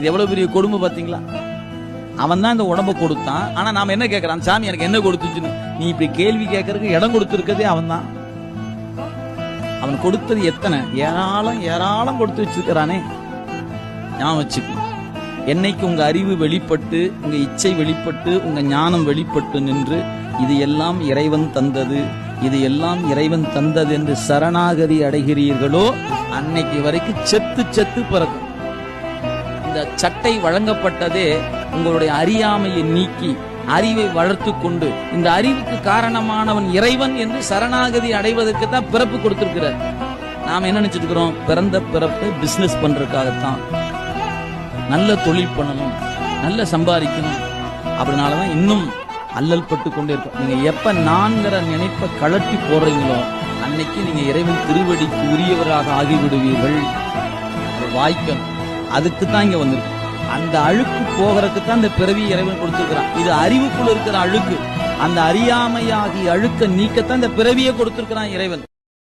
இது எவ்வளவு பெரிய கொடுமை பாத்தீங்களா அவன் தான் இந்த உடம்ப கொடுத்தான். ஆனா நாம என்ன கேட்கறான் சாமி எனக்கு என்ன கொடுத்துச்சுன்னு? நீ இப்படி கேள்வி கேட்கறதுக்கு இடம் கொடுத்துருக்கதே அவன் தான் அவன் கொடுத்தது எத்தனை? ஏராளம் ஏராளம் கொடுத்து வச்சிருக்கிறானே. ஞாபகம் வச்சுக்கணும் என்னைக்கு உங்க அறிவு வெளிப்பட்டு உங்க இச்சை வெளிப்பட்டு உங்க ஞானம் வெளிப்பட்டு நின்று இது எல்லாம் இறைவன் தந்தது. இது எல்லாம் இறைவன் தந்தது என்று சரணாகதி அடைகிறீர்களோ அன்னைக்கு வரைக்கும் செத்து செத்து பிறக்கும். இந்த சட்டை வழங்கப்பட்டதே உங்களுடைய அறியாமையை நீக்கி அறிவை வளர்த்து கொண்டு இந்த அறிவுக்கு காரணமானவன் இறைவன் என்று சரணாகதி அடைவதற்கு தான் பிறப்பு கொடுத்திருக்கிறார். நாம என்ன நினைச்சிட்டு இருக்கிறோம் பிறந்த பிறப்பு பிசினஸ் பண்றதுக்காகத்தான். நல்ல தொழில் பண்ணணும் நல்ல சம்பாதிக்கணும். அப்படினாலதான் இன்னும் அல்லல் பட்டு கொண்டே இருக்கும். நீங்க எப்ப நான்கிற நினைப்பை கழட்டி போடுறீங்களோ அன்னைக்கு நீங்க இறைவன் திருவடிக்கு உரியவராக ஆகிவிடுவீர்கள். வாய்க்கணும். அதுக்கு தான் இங்க வந்திருக்கு. அந்த அழுக்கு போகிறதுக்கு தான் இந்த பிறவி இறைவன் கொடுத்திருக்கிறான். இது அறிவுக்குள்ள இருக்கிற அழுக்கு. அந்த அறியாமையாகி அழுக்க நீக்கத்தான் இந்த பிறவியை கொடுத்திருக்கிறான் இறைவன்.